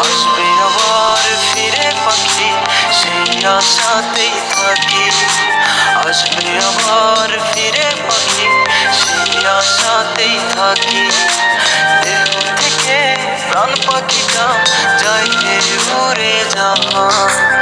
আসবে আবার ফিরে পাখি, সেই আশাতেই থাকি। আসবে আবার ফিরে পাখি, সেই আশাতেই থাকি। দেহ থেকে প্রাণ পাখিটা যাইতে উড়ে যাওয়া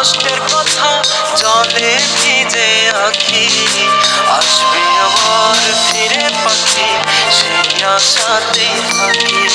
কষ্টের কথা জলে ভিজে আখি। আসবে আবার ফিরে পাখি সেই আশাতেই থাকি।